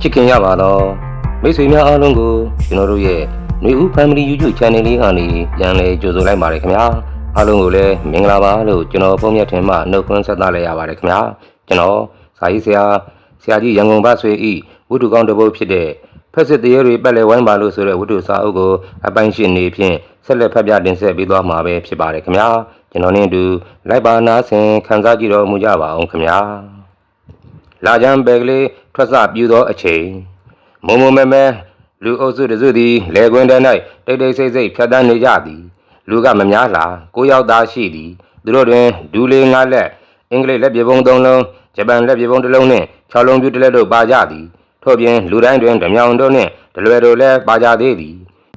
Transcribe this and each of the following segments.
ချစ်ခင်ရပါတော့မိတ်ဆွေများအားလုံးကိုကျွန်တော်တို့ရဲ့ຫນွေဦး Family YouTube Channel လေးကနေပြန်လည်ကြိုဆိုလိုက်ပါတယ်ခင်ဗျာအားလုံးကိုလည်းမင်္ဂလာပါလို့ကျွန်တော်ပုံမြတ်ထင်မှနှုတ်ခွန်းဆက်သလိုက်ရပါတယ်ခင်ဗျာကျွန်တော်စာရေးဆရာဆရာကြီးရန်ကုန်ဘဆွေဤဝိတုကောင်းတစ်ပုဒ်ဖြစ်တဲ့ဖက်စစ်တရေတွေပတ်လည်ဝိုင်းပါလို့ဆိုတဲ့ဝိတုစာအုပ်ကိုအပိုင်းရှင်းနေဖြင့်ဆက်လက်ဖတ်ပြတင်ဆက်ပေးသွားမှာပဲဖြစ်ပါတယ်ခင်ဗျာကျွန်တော်နဲ့အတူလိုက်ပါနာဆင်ခန်းစားကြည့်တော်မူကြပါအောင်ခင်ဗျာ လာကြံပဲကလေးထွက်စပြူသောအချိန်မုံမုံမဲမဲလူအုပ်စုတစုသည်လေကွင်းထဲ၌တိတ်တိတ်ဆိတ်ဆိတ်ဖြတ်တန်းနေကြသည် လူကမများလားကိုယောက်သားရှိသည်သူတို့တွင်ဒူလေးငါးလက်အင်္ဂလိပ်လက်ပြေပုံသုံးလုံးဂျပန်လက်ပြေပုံတစ်လုံးနှင့်၆လုံးပြူတစ်လက်တို့ပါကြသည်ထို့ပြင်လူတိုင်းတွင်ဓမြောင်တို့နှင့်ဒလွယ်တို့လည်းပါကြသေးသည်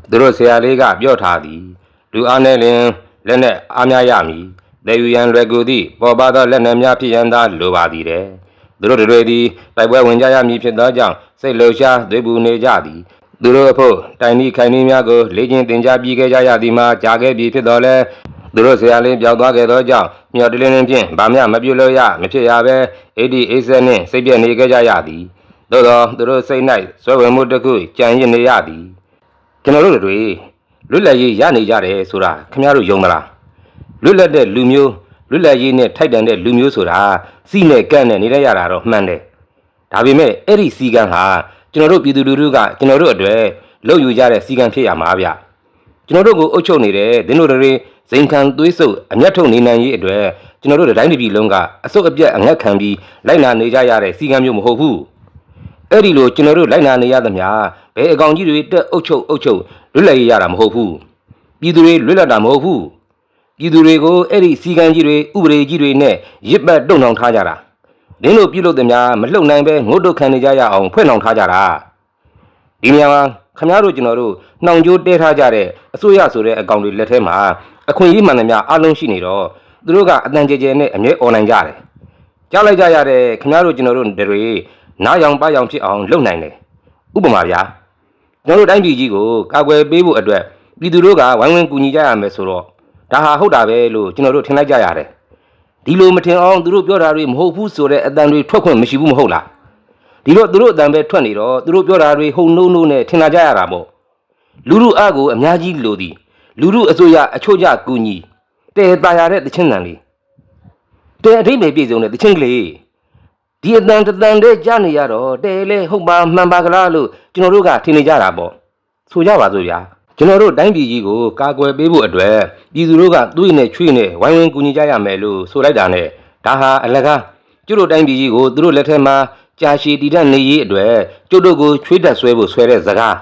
သူတို့ဆရာလေးကပြော့ထားသည်လူအားနဲ့လင်လက်နဲ့အားများရမည်တေယူရန်လွယ်ကူသည့်ပေါ်ပါသောလက်နက်များဖြစ်ရန်သာလိုပါသည်တဲ့ သူတို့တွေသည်တိုက်ပွဲဝင်ကြရမည်ဖြစ်သောကြောင့်စိတ်လှုပ်ရှားသွေးပူနေကြသည်သူတို့အဖို့တိုင်နီခိုင်နီများကိုလေ့ကျင့်သင်ကြားပြီးခဲ့ကြရသည်မှာကြားခဲ့ပြီဖြစ်တော်လဲသူတို့ဆရာလေးပြောက်သွားခဲ့သောကြောင့်မြော်တလင်းလင်းဖြင့်ဗာမျှမပြုတ်လို့ရမဖြစ်ရပဲအေဒီအေးဆက်နှင့်စိတ်ပြည့်နေခဲ့ကြရသည်သို့သောသူတို့စိတ်၌ဆွဲဝင်မှုတစ်ခုကြံရစ်နေရသည်ကျွန်တော်တို့တွေလွတ်လပ်ရေးရနေကြတယ်ဆိုတာခင်ဗျားတို့ယုံမလားလွတ်လပ်တဲ့လူမျိုး လွတ်လပ်ရေးနဲ့ထိုက်တန်တဲ့လူမျိုးဆိုတာစီနဲ့ကန့်နဲ့နေရရတာတော့မှန်တယ်ဒါပေမဲ့အဲ့ဒီစီကံဟာကျွန်တော်တို့ပြည်သူလူထုကကျွန်တော်တို့အတွက်လုပ်ယူကြတဲ့စီကံဖြစ်ရမှာဗျကျွန်တော်တို့ကိုအုပ်ချုပ်နေတဲ့ဒင်းတို့တွေဇိမ်ခံသွေးဆုပ်အမျက်ထုတ်နေနိုင်ရေးအတွက်ကျွန်တော်တို့တိုင်းပြည်လုံးကအစုပ်အပြက်အငတ်ခံပြီးလိုက်နာနေကြရတဲ့စီကံမျိုးမဟုတ်ဘူးအဲ့ဒီလိုကျွန်တော်တို့လိုက်နာနေရသမျှဘယ်အကောင်ကြီးတွေတက်အုပ်ချုပ်အုပ်ချုပ်လွတ်လပ်ရေးရတာမဟုတ်ဘူးပြည်သူတွေလွတ်လပ်တာမဟုတ်ဘူး ပြည်သူတွေကိုအဲ့ဒီစီကံကြီးတွေဥပဒေကြီးတွေနဲ့ရစ်ပတ်တုံနှောင်ထားကြတာလင်းတို့ပြုလုပ်တဲ့များမလှုပ်နိုင်ပဲငုတ်တုတ်ခံနေကြရအောင်ဖွင့်နှောင်ထားကြတာဒီနေရာမှာခမည်းတော်ကျွန်တော်တို့နှောင်ကြိုးတဲထားကြတဲ့အစိုးရဆိုတဲ့အကောင်တွေလက်ထဲမှာအခွင့်အရေးမှန်သမျှအလုံးရှိနေတော့သူတို့ကအတန်ကြဲကြဲနဲ့အမြဲអော်နိုင်ကြတယ်ကြားလိုက်ကြရတဲ့ခမည်းတော်ကျွန်တော်တို့တွေနားရောင်ပရောင်ဖြစ်အောင်လုပ်နိုင်တယ်ဥပမာဗျာကျွန်တော်တို့တိုင်းပြည်ကြီးကိုကာကွယ်ပေးဖို့အတွက်ပြည်သူတို့ကဝိုင်းဝန်းကူညီကြရမယ်ဆိုတော့ ဒါဟာဟုတ်တာပဲလို့ကျွန်တော်တို့ထင်လိုက်ကြရတယ်ဒီလိုမထင်အောင်သူတို့ပြောတာတွေမဟုတ်ဘူးဆိုတဲ့အတန်တွေထွက်ခွင့်မရှိဘူးမဟုတ်လားဒီတော့သူတို့အတန်ပဲထွက်နေတော့သူတို့ပြောတာတွေဟုတ်နှုံးနှုံးနဲ့ထင်လာကြရတာပေါ့လူလူအကိုအများကြီးလိုသည်လူလူအစိုးရအချို့ကြကူညီတဲတာရတဲ့တချင်းတန်လေးတဲအထိမေပြည့်စုံတဲ့တချင်းကလေးဒီအတန်တန်တဲ့ကြားနေရတော့တဲလေဟုတ်ပါမှန်ပါကလားလို့ကျွန်တော်တို့ကထင်နေကြတာပေါ့ဆိုကြပါစို့ဗျာ ကျွန်တော်တို့တိုင်းပြည်ကြီးကိုကာကွယ်ပေးဖို့အတွက်ပြည်သူတို့ကသွေးနဲ့ချွေးနဲ့ဝိုင်းဝန်းကူညီကြရမယ်လို့ဆိုလိုက်တာနဲ့ဒါဟာအလကားကျုပ်တို့တိုင်းပြည်ကြီးကိုသူတို့လက်ထက်မှာကြာရှည်တည်တတ်နေရေးအတွက်ကျုပ်တို့ကိုချွေးတက်ဆွဲဖို့ဆွဲတဲ့စကား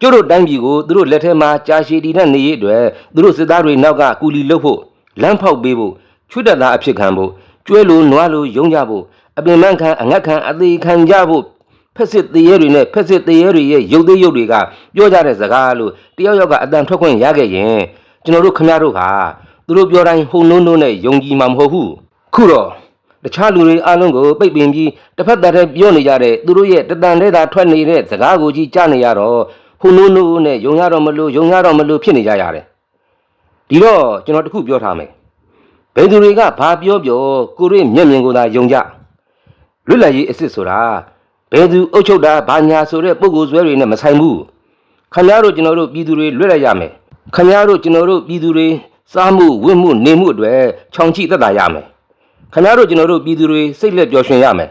ကျုပ်တို့တိုင်းပြည်ကိုသူတို့လက်ထက်မှာကြာရှည်တည်တတ်နေရေးအတွက်သူတို့စစ်သားတွေနောက်ကကူလီလုပ်ဖို့လမ်းဖောက်ပေးဖို့ချွေးတက်သားအဖြစ်ခံဖို့ကျွဲလိုနွားလိုယုံကြဖို့အပင်မခံအငတ်ခံအသေးခံကြဖို့ ဖက်စစ်သေးရဲတွေနဲ့ဖက်စစ်သေးရဲတွေရဲ့ရုပ်သေးရုပ်တွေကပြောကြတဲ့စကားလို့တယောက်ယောက်ကအတန်ထွက်ခွင့်ရခဲ့ရင်ကျွန်တော်တို့ခမရတို့ကသူတို့ပြောတိုင်းဟုံနှုံးနှုံးနဲ့ယုံကြည်မှာမဟုတ်ဘူးခုတော့တခြားလူတွေအားလုံးကိုပိတ်ပင်ပြီးတစ်ဖက်တည်းတည်းပြောနေကြတဲ့သူတို့ရဲ့တတန်တဲ့သာထွက်နေတဲ့စကားကိုကြီးကြားနေရတော့ဟုံနှုံးနှုံးနဲ့ယုံရတော့မလို့ယုံရတော့မလို့ဖြစ်နေကြရတယ်ဒီတော့ကျွန်တော်တခုပြောထားမယ်ဘယ်သူတွေကဘာပြောပြောကိုရိမျက်မြင်ကိုသာယုံကြလွတ်လပ်ရေးအစ်စ်ဆိုတာ ဘယ်သူအုပ်ချုပ်တာဘာညာဆိုတဲ့ပုံကိုယ်ဆွဲတွေနဲ့မဆိုင်ဘူးခမရတို့ကျွန်တော်တို့ပြည်သူတွေလွတ်လပ်ရမယ်ခမရတို့ကျွန်တော်တို့ပြည်သူတွေစားမှုဝတ်မှုနေမှုအတွက်ခြောင်ချိသက်သာရမယ်ခမရတို့ကျွန်တော်တို့ပြည်သူတွေစိတ်လက်ပျော်ရွှင်ရမယ်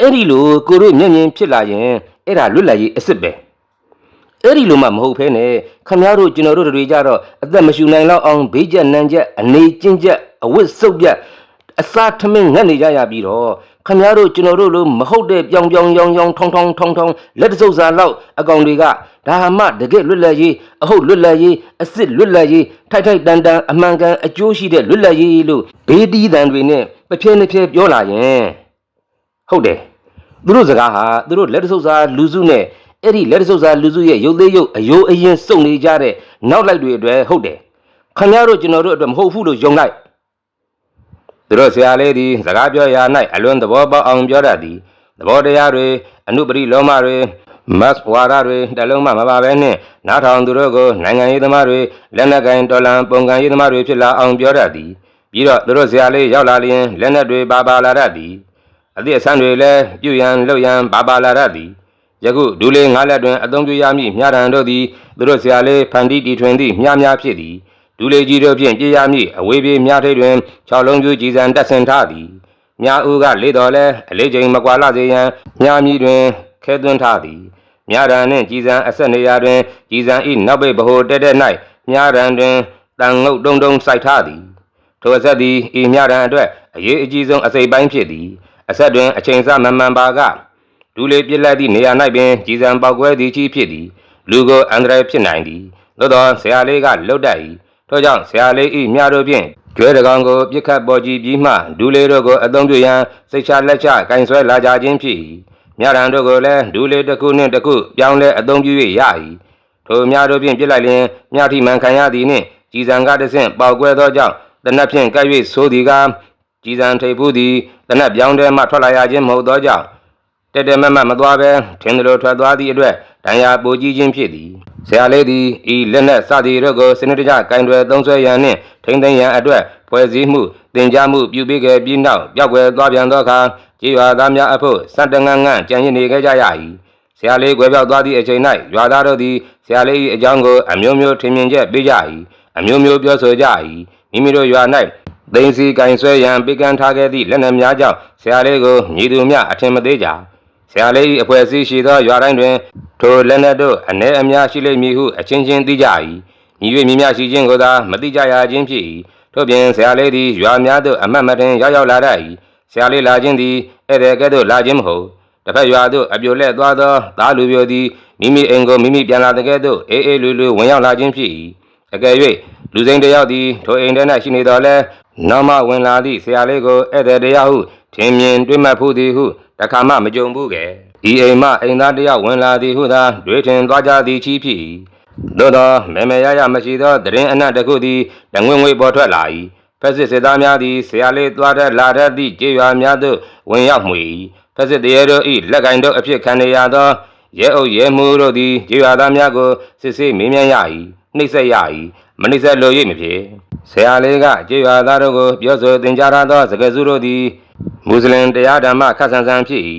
အဲ့ဒီလိုကိုတို့မျက်မြင်ဖြစ်လာရင်အဲ့ဒါလွတ်လပ်ရေးအစ်စ်ပဲအဲ့ဒီလိုမှမဟုတ်ဖ ೇನೆ ခမရတို့ကျွန်တော်တို့တွေကြတော့အသက်မရှူနိုင်တော့အောင်ဘေးကျက်နံကျက်အနေကျင့်ကျက်အဝတ်စုပ်ပြက်အစားထမင်းငတ်နေကြရပြီးတော့ ခမရတို့ကျွန်တော်တို့လိုမဟုတ်တဲ့ပြောင်ပြောင်ရောင်ရောင်ထောင်းထောင်းထောင်းထောင်းလက်တဆုပ်စာလောက်အကောင်တွေကဒါမှတကယ်လွတ်လပ်ရေးအဟုတ်လွတ်လပ်ရေးအစ်စ်လွတ်လပ်ရေးထိုက်ထိုက်တန်တန်အမှန်ကန်အကျိုးရှိတဲ့လွတ်လပ်ရေးလို့ဘေးတီးတန်တွေနဲ့ပပြဲနှစ်ပြဲပြောလာရင်ဟုတ်တယ်သူတို့စကားဟာသူတို့လက်တဆုပ်စာလူစုနဲ့အဲ့ဒီလက်တဆုပ်စာလူစုရဲ့ရုပ်သေးရုပ်အယိုးအရင်စုံနေကြတဲ့နောက်လိုက်တွေအတွက်ဟုတ်တယ်ခမရတို့ကျွန်တော်တို့အတွက်မဟုတ်ဘူးလို့ယုံလိုက် သူတို့ဆရာလေးသည်စကားပြောရာ၌အလွန်သဘောပေါက်အောင်ပြောတတ်သည်သဘောတရားတွေအနုပရိလောမတွေမတ်ဝါဒတွေတလုံးမှမပါဘဲနှင့်နားထောင်သူတို့ကိုနိုင်ငံရေးသမားတွေလက်နက်ကင်တော်လန်ပုံကန်ရေးသမားတွေဖြစ်လာအောင်ပြောတတ်သည်ပြီးတော့သူတို့ဆရာလေးရောက်လာလျင်လက်နက်တွေပါပါလာတတ်သည်အသည့်အဆန်းတွေလည်းပြုတ်ရန်လှုပ်ရန်ပါပါလာတတ်သည်ယခုဒူလေးငါးလက်တွင်အသုံးပြုရမည့်မြရန်တို့သည်သူတို့ဆရာလေးဖန်တီတီထွင်သည့်မြများဖြစ်သည် ဒူလေးကြီးတို့ဖြင့်ကြည်ရမည့်အဝေးပြေးမြထိတ်တွင်၆လုံးပြူကြည်စံတက်ဆင်ထားသည်မြဦးကလေးတော်လဲအလေးချိန်မကွာလစေရန်မြမည်တွင်ခဲသွင်းထားသည်မြရန်နှင့်ကြည်စံအဆက်နေရာတွင်ကြည်စံဤနောက်ပိတ်ဗဟိုတက်တဲ့၌မြရန်တွင်တန်ငုတ်တုံတုံစိုက်ထားသည်ထိုအဆက်သည်ဤမြရန်အတွက်အရေးအကြီးဆုံးအစိပ်ပိုင်းဖြစ်သည်အဆက်တွင်အချိန်စမမှန်ပါကဒူလေးပြစ်လက်သည့်နေရာ၌ပင်ကြီးစံပေါက်ကွဲသည်ကြီးဖြစ်သည်လူကိုအန္တရာယ်ဖြစ်နိုင်သည်သို့သောဆရာလေးကလှုပ်တတ်၏ ထို့ကြောင့်ဆရာလေးဤမြတို့ဖြင့်ကျွဲတကောင်ကိုပြစ်ခတ်ပေါ်ကြည့်ပြီးမှဒူလေးတို့ကိုအသုံးပြုရန်စိတ်ချလက်ချကင်ဆွဲလာကြခြင်းဖြစ်၏မြရန်တို့ကိုလည်းဒူလေးတစ်ခုနှင့်တစ်ခုပြောင်းလဲအသုံးပြု၍ရ၏ထိုမြတို့ဖြင့်ပြစ်လိုက်လျင်မြထိမှန်ခံရသည်နှင့်ကြီးစံကတဆင့်ပေါက်ကွဲသောကြောင့်တနက်ဖြင့်ကပ်၍ဆိုးသည်ကကြည်စံထိပ်ဖူးသည်တနက်ပြောင်းတဲမှထွက်လာရခြင်းမဟုတ်သောကြောင့်တက်တက်မတ်မတ်မသွားဘဲထင်းသလိုထွက်သွားသည့်အတွက်ဒဏ်ရာပိုကြီးခြင်းဖြစ်သည် ဆရာလေးသည်ဤလက်နက်စသည်တို့ကိုစနစ်တကျကင်တွယ်သုံးဆွဲရန်နှင့်ထိမ့်သိမ်းရန်အတွက်ဖွဲ့စည်းမှုတင် जा မှုပြုပေးခဲ့ပြီးနောက်ပြောက်ွယ်သွားပြန်သောအခါကြေးရွာသားများအဖို့စံတငန်းငန်းကြံရည်နေခဲ့ကြရ၏ဆရာလေးကွယ်ပြောက်သွားသည့်အချိန်၌ရွာသားတို့သည်ဆရာလေး၏အကြောင်းကိုအမျိုးမျိုးထင်မြင်ချက်ပေးကြ၏အမျိုးမျိုးပြောဆိုကြ၏မိမိတို့ရွာ၌သိန်းစီကင်ဆွဲရန်ပေးကမ်းထားခဲ့သည့်လက်နက်များကြောင့်ဆရာလေးကိုညီသူများအထင်မသေးကြ ဆရာလေး၏အဖွဲ့အစည်းရှိသောရွာတိုင်းတွင်ထိုလက်နက်တို့အ ਨੇ အများရှိလိမ့်မည်ဟုအချင်းချင်းသိကြ၏ညီ၍မိများရှိခြင်းကိုသာမသိကြရခြင်းဖြစ်၏ထို့ပြင်ဆရာလေးသည်ရွာများသို့အမတ်မတင်ရောက်ရောက်လာတတ်၏ဆရာလေးလာခြင်းသည်ဧည့်သည်ကဲ့သို့လာခြင်းမဟုတ်တစ်ဖက်ရွာသို့အပြိုလဲသွားသောသားလူပြိုသည်မိမိအိမ်ကိုမိမိပြန်လာတဲ့ကဲ့သို့အေးအေးလူလူဝင်ရောက်လာခြင်းဖြစ်၏အကယ်၍လူစိမ်းတစ်ယောက်သည်ထိုအိမ်ထဲ၌ရှိနေတော်လဲနောက်မှဝင်လာသည့်ဆရာလေးကိုဧည့်သည်တစ်ယောက်ဟုထင်မြင်တွေ့မှတ်ဖူးသည်ဟု တခါမှမကြုံဘူးကဲဤအိမ်မှအိမ်သားတစ်ယောက်ဝင်လာသည်ဟုသာတွေးထင်သွားကြသည်ချီဖြစ်၏သို့သောမေမေရရမရှိသောတရင်အနက်တစ်ခုသည်တငွေငွေပေါ်ထွက်လာ၏ဖက်စစ်စစ်သားများသည်ဆရာလေးသွားတဲ့လာတဲ့သည့်ကြေးရွာများသို့ဝင်ရောက်မှီ၏ဖက်စစ်တရေတို့၏လက်ကင်တို့အဖြစ်ခံရသောရဲအုပ်ရဲမှုတို့သည်ကြေးရွာသားများကိုစစ်ဆေးမေးမြန်းရ၏နှိပ်စက်ရ၏မနှိပ်စက်လို၍မဖြစ်ဆရာလေးကကြေးရွာသားတို့ကိုပြောဆိုသင်ကြားထားသောစကားစုတို့သည် မွတ်စလင်တရားဓမ္မခတ်ဆန်ဆန်ဖြစ်၏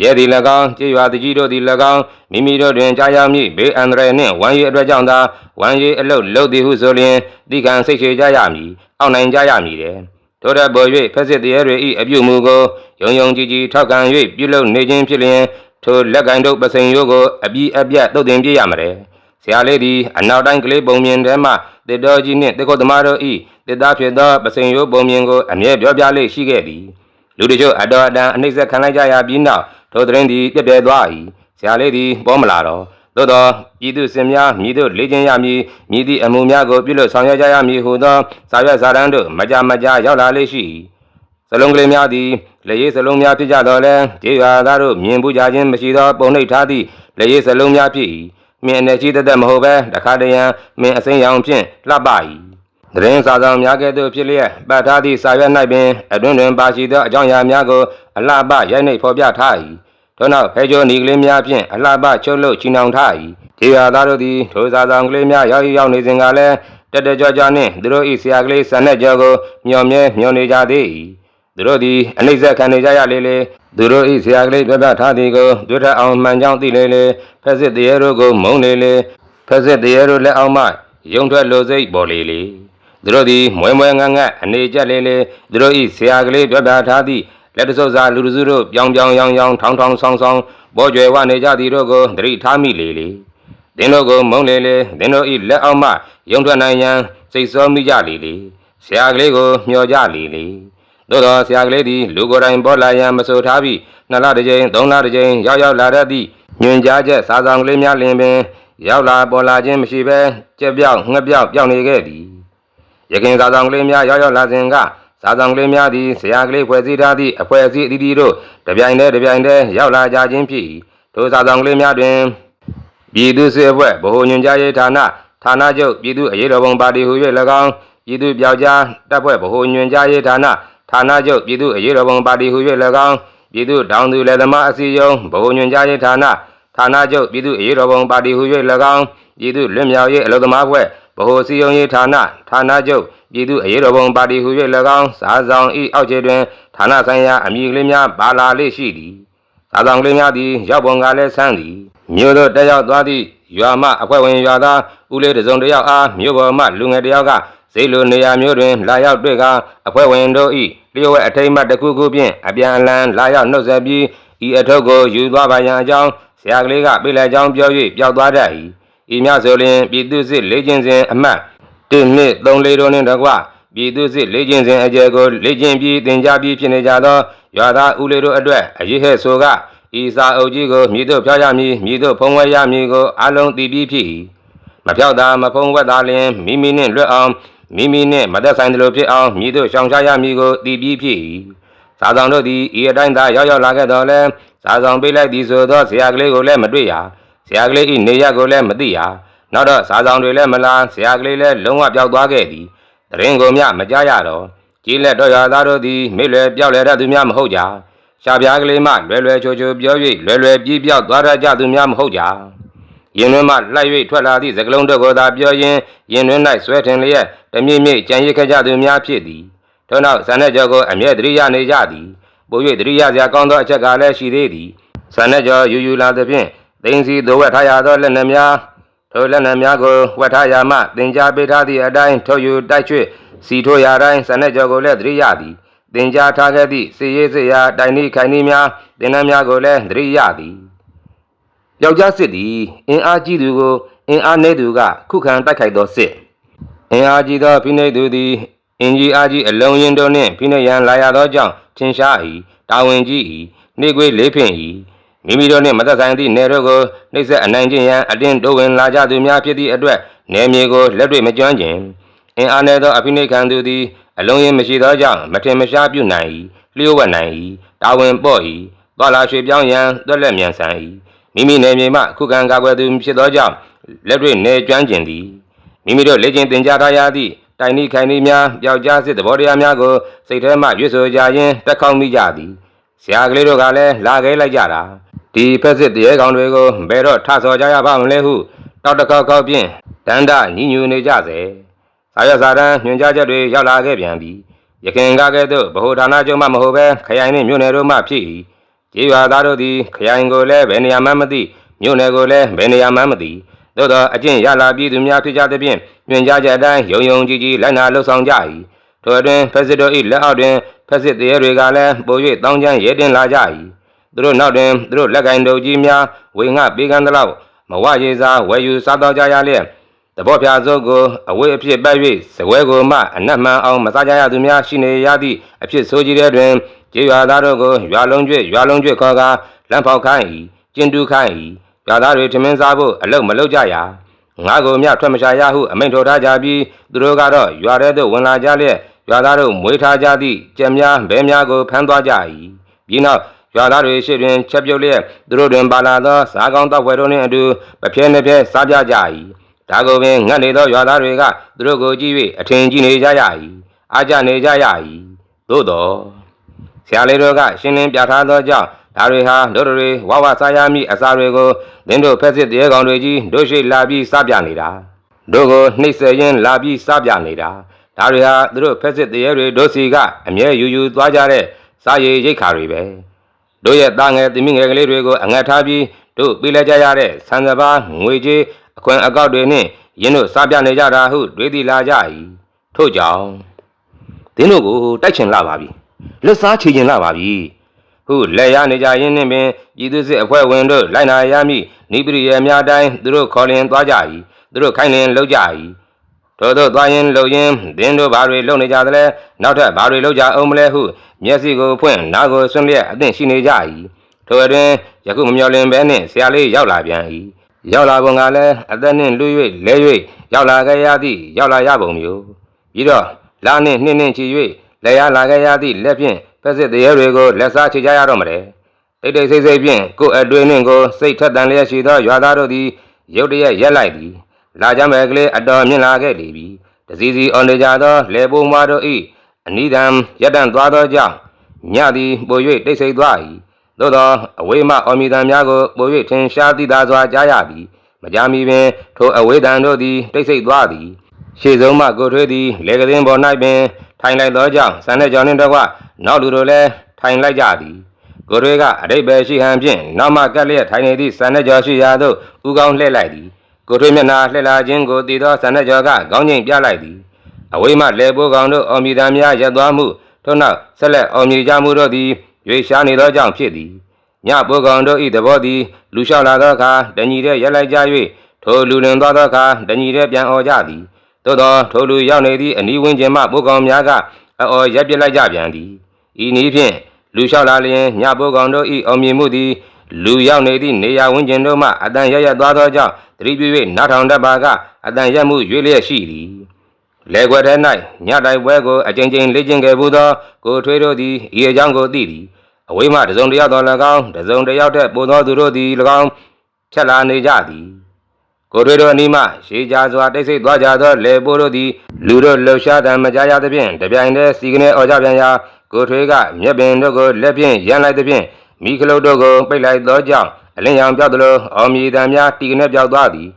ရဲသည်၎င်းကြေးရွာတကြီးတို့သည်၎င်းမိမိတို့တွင်ကြားရောက်မည့်ဘေးအန္တရာယ်နှင့်ဝမ်းရည်အတွက်ကြောင့်သာဝမ်းရည်အလုတ်လုပ်သည်ဟုဆိုလျှင်တိကံစိတ်ချကြရမည်အောက်နိုင်ကြရမည်တဲ့ထို့တဲ့ပေါ်၍ဖက်စစ်တရားတွေ၏အပြုမူကိုယုံယုံကြည်ကြည်ထောက်ခံ၍ပြုလုပ်နေခြင်းဖြစ်လျင်ထိုလက်ကင်တို့ပစိန်ရိုးကိုအပြီးအပြတ်တုတ်တင်ပြရမည်ဆရာလေးသည်အနောက်တိုင်းကလေးပုံမြင်ထဲမှတစ်တော်ကြီးနှင့်တစ်ခုသမားတို့၏တစ်သားဖြစ်သောပစိန်ရိုးပုံမြင်ကိုအမြဲပြောပြလေးရှိခဲ့သည် လူတို့ချို့အတော်အတန်အနှိမ့်ဆက်ခံလိုက်ကြရပြီးနောက်ထိုသတင်းသည်ပြည့်ပြဲသွား၏ဆရာလေးသည်ပေါ်မလာတော့သို့သောပြည်သူစင်များမြည်တို့လေ့ကျင့်ရမည်မြည်သည့်အမှုများကိုပြုလုပ်ဆောင်ရွက်ကြရမည်ဟုသောစာရွက်စာတမ်းတို့မကြမကြရောက်လာလေးရှိ၏စလုံးကလေးများသည်လက်ရည်စလုံးများဖြစ်ကြတော့လဲကျေးရွာသားတို့မြင်ပူကြခြင်းမရှိသောပုံနှိပ်ထားသည့်လက်ရည်စလုံးများဖြစ်၏မြင်အနေရှိတသက်မဟုတ်ဘဲတခါတရံမင်းအစိမ်းရောင်ဖြင့်လှပ၏ သတင်းစာဆောင်များကဲ့သို့ဖြစ်လျက်ပတ်ထားသည့်စာရွက်၌ပင်အတွင်တွင်ပါရှိသောအကြောင်းအရာများကိုအလှပရိုက်နှိပ်ဖော်ပြထား၏ထို့နောက်ဖဲကျော်နီကလေးများဖြင့်အလှပချုပ်လို့ချီနှောင်ထား၏ဒေဝသားတို့သည်ထိုစာဆောင်ကလေးများရောက်ရောက်နေစဉ်ကလည်းတက်တက်ကြွကြွနှင့်သူတို့၏ဆရာကလေးဆန်တဲ့ကြောကိုမျှော်မြဲမျှော်နေကြသေး၏သူတို့သည်အနှိမ့်ဆက်ခံနေကြရလေလေသူတို့၏ဆရာကလေးပြပြထားသည်ကိုတွေ့ထအောင်မှန်ကြောင်းသိလေလေဖက်စစ်တရေတို့ကိုမုန်းလေလေဖက်စစ်တရေတို့လက်အောက်မှယုံထွက်လိုစိတ်ပေါ်လေလေ သူတို့သည်မွဲမွဲငတ်ငတ်အနေကျလေလေသူတို့၏ဆရာကလေးပြပြထားသည့်လက်တဆုပ်စာလူတစုတို့ပြောင်ပြောင်ရောင်ရောင်ထောင်ထောင်ဆောင်ဆောင်ဘောကျွယ်ဝနေကြသည်တို့ကိုသတိထားမိလေလေသင်တို့ကိုမုန်းလေလေသင်တို့၏လက်အောက်မှယုံထွက်နိုင်ရန်စိတ်ဆောမိကြလေလေဆရာကလေးကိုမျှော်ကြလေလေသို့သောဆရာကလေးသည်လူကိုယ်တိုင်ပေါ်လာရန်မဆိုထားပြီးနှစ်လတစ်ကြိမ်သုံးလတစ်ကြိမ်ရောက်ရောက်လာတတ်သည့်ညွန်ကြားချက်စာဆောင်ကလေးများလင်ပင် ရောက်လာပေါ်လာခြင်းမရှိဘဲကြက်ပြောက်ငှက်ပြောက်ပြောင်းနေခဲ့သည် ရခင်စာဆောင်ကလေးများရောက်ရောက်လာစဉ်ကစာဆောင်ကလေးများသည်ဆရာကလေးဖွဲ့စည်းထားသည့်အဖွဲ့အစည်းအသီးသီးတို့တပြိုင်တည်းတပြိုင်တည်းရောက်လာကြခြင်းဖြစ်၏ထိုစာဆောင်ကလေးများတွင်ပြည်သူ့စစ်အဖွဲ့ဗဟိုညွှန်ကြားရေးဌာနဌာနချုပ်ပြည်သူ့အရေးတော်ပုံပါတီဟူ၍၎င်းပြည်သူ့ပြောက်ကြားတပ်ဖွဲ့ဗဟိုညွှန်ကြားရေးဌာနဌာနချုပ်ပြည်သူ့အရေးတော်ပုံပါတီဟူ၍၎င်းပြည်သူ့တောင်သူလယ်သမားအစည်းအရုံးဗဟိုညွှန်ကြားရေးဌာနဌာနချုပ်ပြည်သူ့အရေးတော်ပုံပါတီဟူ၍၎င်းပြည်သူ့လွတ်မြောက်ရေးအလုပ်သမားဖွဲ့ ဗဟိုစည်းရုံးရေးဌာနဌာနချုပ်ပြည်သူ့အရေးတော်ပုံပါတီဟူ၍၎င်းစာဆောင်ဤအောက်ခြေတွင်ဌာနဆိုင်ရာအမည်ကလေးများပါလာလေးရှိသည်စာသာဆောင်ကလေးများသည်ရောက်ပုံကလည်းဆန်းသည်မြို့သို့တက်ရောက်သွားသည့်ရွာမှအဖွဲ့ဝင်ရွာသားဦးလေးတစုံတစ်ယောက်အားမြို့ပေါ်မှလူငယ်တစ်ယောက်ကစိတ်လိုနေရာမျိုးတွင်လာရောက်တွေ့ကအဖွဲ့ဝင်တို့၏လျှို့ဝှက်အထိမ်းအမှတ်တစ်ခုခုဖြင့်အပြန်အလှန်လာရောက်နှုတ်ဆက်ပြီးဤအထုပ်ကိုယူသွားပါရန်အကြောင်းဆရာကလေးကပြေးလက်ကြောင်းပြော၍ပျောက်သွားတတ်၏ ဤများဆိုလျှင်ပြည်သူစစ်လေ့ကျင့်စဉ်အမှတ်1နှစ်3လေးတို့နှင့်တကွပြည်သူစစ်လေ့ကျင့်စဉ်အကျယ်ကိုလေ့ကျင့်ပြီးသင်ကြားပြီးဖြစ်နေကြသောရွာသားဦးလေးတို့အတွက်အရေးဟဲ့ဆိုကဤစာအုပ်ကြီးကိုမြည်တို့ဖျောက်ရမည်မြည်တို့ဖုံးဝဲရမည်ကိုအလုံးသိပြီးဖြစ်၏မဖြောက်သာမဖုံးဝဲသာလျင်မိမိနှင့်လွတ်အောင်မိမိနှင့်မသက်ဆိုင်သလိုဖြစ်အောင်မြည်တို့ရှောင်ရှားရမည်ကိုသိပြီးဖြစ်၏စာဆောင်တို့သည်ဤအတိုင်းသာရောက်ရောက်လာခဲ့တော်လဲစာဆောင်ပေးလိုက်သည်ဆိုသောဆရာကလေးကိုလည်းမတွေ့ရ ဆရာကလေး၏နေရက်ကိုလည်းမသိရနောက်တော့စာဆောင်တွေလည်းမလားဆရာကလေးလည်းလုံးဝပျောက်သွားခဲ့သည်တရင်ကိုမြမကြရတော့ကြီးလက်တော့ရသားတို့သည်မိလွယ်ပျောက်လဲတတ်သူများမဟုတ်ကြရှားပြားကလေးမှလွယ်လွယ်ချိုချိုပြော၍လွယ်လွယ်ပြေးပြောက်သွားတတ်ကြသူများမဟုတ်ကြရင်တွင်မှလိုက်၍ထွက်လာသည့်စကလုံးတို့ကိုသာပြောရင်းရင်တွင်၌ဆွဲထင်လျက်တမြင့်မြင့်ကြံရစ်ခဲ့ကြသူများဖြစ်သည်ထို့နောက်ဇန်နဲ့ကျော်ကိုအမျက်တရိရနေကြသည်ပို၍တရိရစရာကောင်းသောအချက်ကလည်းရှိသေးသည်ဇန်နဲ့ကျော်ယူယူလာသဖြင့် သိင်စီသို့ဝတ်ထားရသောလက်နှင့်များထိုလက်နှင့်များကိုဝတ်ထားရမှသင်ကြားပေးထားသည့်အတိုင်းထုတ်ယူတိုက်ချွေစီထိုရာတိုင်းစနက်ကြော်ကိုလည်းသတိရသည်သင်ကြားထားခဲ့သည့်စီရေးစရာတိုင်နှီးခိုင်နှီးများသင်တန်းများကိုလည်းသတိရသည်ယောက်ျားစစ်သည်အင်အားကြီးသူကိုအင်အားနည်းသူကခုခံတိုက်ခိုက်သောစစ်အင်အားကြီးသောဖိနှိပ်သူသည်အင်ကြီးအားကြီးအလုံးရင်တို့နှင့်ဖိနှိပ်ရန်လာရသောကြောင့်ထင်ရှား၏တာဝန်ကြီး၏နှိကွေးလေးဖြင့်၏ မိမိတို့နှင့်မသက်ဆိုင်သည့်နယ်တို့ကိုနှိပ်စက်အနိုင်ကျင့်ရန်အတင်းတိုးဝင်လာကြသူများဖြစ်သည့်အတွက်နယ်မြေကိုလက်တွေ့မကျွမ်းကျင်အင်အားနည်းသောအဖိနှိပ်ခံသူသည်အလုံးရင်မရှိသောကြောင့်မထင်မရှားပြုနိုင်၏လျှို့ဝှက်နိုင်၏တာဝန်ပေါ့၏သွားလာရွှေ့ပြောင်းရန်သွက်လက်မြန်ဆန်၏မိမိနယ်မြေမှခုခံကာကွယ်သူဖြစ်သောကြောင့်လက်တွေ့နယ်ကျွမ်းကျင်သည်မိမိတို့လေ့ကျင့်သင်ကြားထားရသည့်တိုင်နီခိုင်နီများပျောက်ကြားစစ်သဘောတရားများကိုစိတ်ထဲမှရွတ်ဆိုကြရင်းတက်ခေါက်မိကြသည်ဆရာကလေးတို့ကလည်းလာခဲလိုက်ကြတာ ဒီဖက်စစ်တရေကောင်တွေကိုဘယ်တော့ထဆော်ကြရပါမလဲဟုတောက်တစ်ခေါက်ခေါက်ဖြင့်တန်တညီညူနေကြစေစာရစာတန်းညွှန်ကြားချက်တွေရောက်လာခဲ့ပြန်ပြီရခင်ကကဲ့သို့ဗဟိုဌာနချုပ်မှမဟုတ်ပဲခရိုင်နှင့်မြို့နယ်တို့မှဖြစ်၏ကျေးရွာသားတို့သည်ခရိုင်ကိုလည်းဘယ်နေရာမှမသိမြို့နယ်ကိုလည်းဘယ်နေရာမှမသိသို့သောအကျင့်ရလာပြည်သူများဖြစ်ကြသဖြင့်ညွှန်ကြားချက်အတိုင်းယုံယုံကြည်ကြည်လိုက်နာလှုပ်ဆောင်ကြ၏ထိုအတွင်ဖက်စစ်တို့၏လက်အောက်တွင်ဖက်စစ်တရေတွေကလည်းပို၍တောင်းကျမ်းရဲတင်လာကြ၏ သူတို့နောက်တွင်သူတို့လက်ကင်တို့ကြီးများဝေငှပေးကမ်းသလောက်မဝရေစာဝယ်ယူစားတော့ကြရလျက်တဘောဖြာစုပ်ကိုအဝေးအဖြစ်ပတ်၍စပွဲကိုမှအနက်မှန်အောင်မစားကြရသူများရှိနေရသည့်အဖြစ်ဆိုကြီးတဲ့တွင်ကျေးရွာသားတို့ကိုရွာလုံးကျွေ့ရွာလုံးကျွေ့ခေါ်ကာလမ်းဖောက်ခိုင်း၏ကျင်းတူးခိုင်း၏ရွာသားတွေထမင်းစားဖို့အလုတ်မလုပ်ကြရငါကိုမြထွက်မချရဟုအမိန့်ထုတ်ထားကြပြီးသူတို့ကတော့ရွာထဲသို့ဝင်လာကြလျက်ရွာသားတို့မွေးထားကြသည့်ကြက်များဘဲများကိုဖမ်းသွားကြ၏ပြီးနောက် ရွာသားတွေရှိတွင်ချက်ပြုတ်လျက်သူတို့တွင်ပါလာသောစားကောင်းတောက်ဝဲတို့နှင့်အတူပပြဲနှပြဲစားပြကြ၏ဒါကိုပင်ငတ်နေသောရွာသားတွေကသူတို့ကိုကြည့်၍အထင်ကြီးနေကြရ၏အားကြနေကြရ၏သို့တော်ဆရာလေးတို့ကရှင်းလင်းပြထားသောကြောင့်ဒါတွေဟာတို့တွေဝဝစားရမည့်အစာတွေကိုသင်တို့ဖက်စစ်တရေကောင်တွေကြီးတို့ရှိလာပြီးစားပြနေတာတို့ကိုနှိပ်စက်ရင်းလာပြီးစားပြနေတာဒါတွေဟာသူတို့ဖက်စစ်တရေတွေတို့စီကအမြဲယူယူသွားကြတဲ့စားရည်ရိတ်ခါတွေပဲ တို့ရဲ့တာငယ်သမီးငယ်ကလေးတွေကိုအငတ်ထားပြီးတို့ပြေးလဲကြရတဲ့ဆန်စပါးငွေကြေးအခွင့်အကောက်တွေနှင့်ရင်းတို့စားပြနေကြတာဟုတွေးသီလာကြ၏ထို့ကြောင့်သင်တို့ကိုတိုက်ချင်လာပါပြီလက်စားချေချင်လာပါပြီဟုလက်ရနေကြရင်းနှင့်ပင်ပြည်သူစစ်အဖွဲ့ဝင်တို့လိုက်နာရမည့်နိပရိယများတိုင်းသူတို့ခေါ်လင်သွားကြ၏သူတို့ခိုင်းလင်လောက်ကြ၏ တို့တို့သွားရင်လှုပ်ရင်သင်တို့ဘာတွေလုပ်နေကြသလဲနောက်ထပ်ဘာတွေလုပ်ကြအောင်မလဲဟုမျက်စိကိုဖွင့်နားကိုဆွန့်လျက်အသင့်ရှိနေကြ၏ထိုအတွင်ယခုမမျော်လင်ဘဲနှင့်ဆရာလေးရောက်လာပြန်၏ရောက်လာပုံကလည်းအသက်နှင့်လူ၍လဲ၍ရောက်လာခဲ့ရသည့်ရောက်လာရပုံမျိုးပြီးတော့လာနှင့်နှင်းနှင်းချီ၍လဲရလာခဲ့ရသည့်လက်ဖြင့်ဖက်စစ်တရေတွေကိုလက်စားချကြရတော့မလဲတိတ်တိတ်ဆိတ်ဆိတ်ဖြင့်ကိုယ်အတွင်းနှင့်ကိုစိတ်ထက်တန်လျက်ရှိသောရွာသားတို့သည်ရုတ်တရက်ရက်လိုက်သည် လာကြမဲ့ကလေးအတော်မြင့်လာခဲ့လေပြီတစည်းစည်းအော်နေကြသောလေပုံမတို့၏အနိဒံရက်တန့်သွားသောကြောင့်ညသည်ပို၍တိတ်ဆိတ်သွား၏သို့သောအဝေးမှအော်မီတံများကိုပို၍ထင်ရှားသိသာစွာကြားရသည်မကြာမီပင်ထိုအဝေးတံတို့သည်တိတ်ဆိတ်သွားသည်ရှေ့ဆုံးမှကိုထွေးသည်လေကင်းပေါ်၌ပင်ထိုင်လိုက်သောကြောင့်ဆန်တဲ့ကြောင်နှင့်တကွနောက်လူတို့လည်းထိုင်လိုက်ကြသည်ကိုတွေကအတိတ်ပဲရှိဟန်ဖြင့်နောက်မှကက်လျက်ထိုင်နေသည့်ဆန်တဲ့ကျော်ရှိရာသို့ဥကောင်းလှည့်လိုက်သည် ကိုတွေမျက်နှာလှည့်လာခြင်းကိုတည်သောဆန်တဲ့ကျော်ကခေါင်းငိမ်ပြလိုက်သည်အဝေးမှလေပိုးကောင်တို့အော်မြည်တမ်းများရပ်သွားမှုထို့နောက်ဆက်လက်အော်မြည်ကြမှုတို့သည်ရွေရှားနေသောကြောင့်ဖြစ်သည်ညပိုးကောင်တို့၏သဘောသည်လူလျှောက်လာသောအခါတညီတဲ့ရက်လိုက်ကြ၍ထိုလူလင်သွားသောအခါတညီတဲ့ပြန်អော်ကြသည်သို့သောထိုလူရောက်နေသည့်အနီးဝန်းကျင်မှပိုးကောင်များကအအော်ရက်ပစ်လိုက်ကြပြန်သည်ဤနည်းဖြင့်လူလျှောက်လာလျင်ညပိုးကောင်တို့၏အောင်မြင်မှုသည်လူရောက်နေသည့်နေရာဝန်းကျင်တို့မှအတန်ရရသွားသောကြောင့် သတိပြု၍နားထောင်တတ်ပါကအတန်ရက်မှုရွေလျက်ရှိသည်လေခွက်ထဲ၌ညတိုက်ပွဲကိုအကြိမ်ကြိမ်လေ့ကျင့်ခဲ့မှုသောကိုထွေးတို့သည်ဤအကြောင်းကိုသိသည်အဝေးမှတစုံတစ်ယောက်သော၎င်းတစုံတစ်ယောက်ထက်ပိုသောသူတို့သည်၎င်းဖြတ်လာနေကြသည်ကိုတွေတို့အနီးမှရှေးကြစွာတိတ်ဆိတ်သွားကြသောလေပိုးတို့သည်လူတို့လှုပ်ရှားတံမကြရသဖြင့်တပြိုင်တည်းစီကနေအော်ကြပြန်ရာကိုထွေးကမျက်ပင်တို့ကိုလက်ဖြင့်ရန်လိုက်သဖြင့်မိခလုတ်တို့ကိုပိတ်လိုက်သောကြောင့် အလင်းရောင်ပြောက်သလိုအော်မြည်တံများတီကနေပြောက်သွားသည်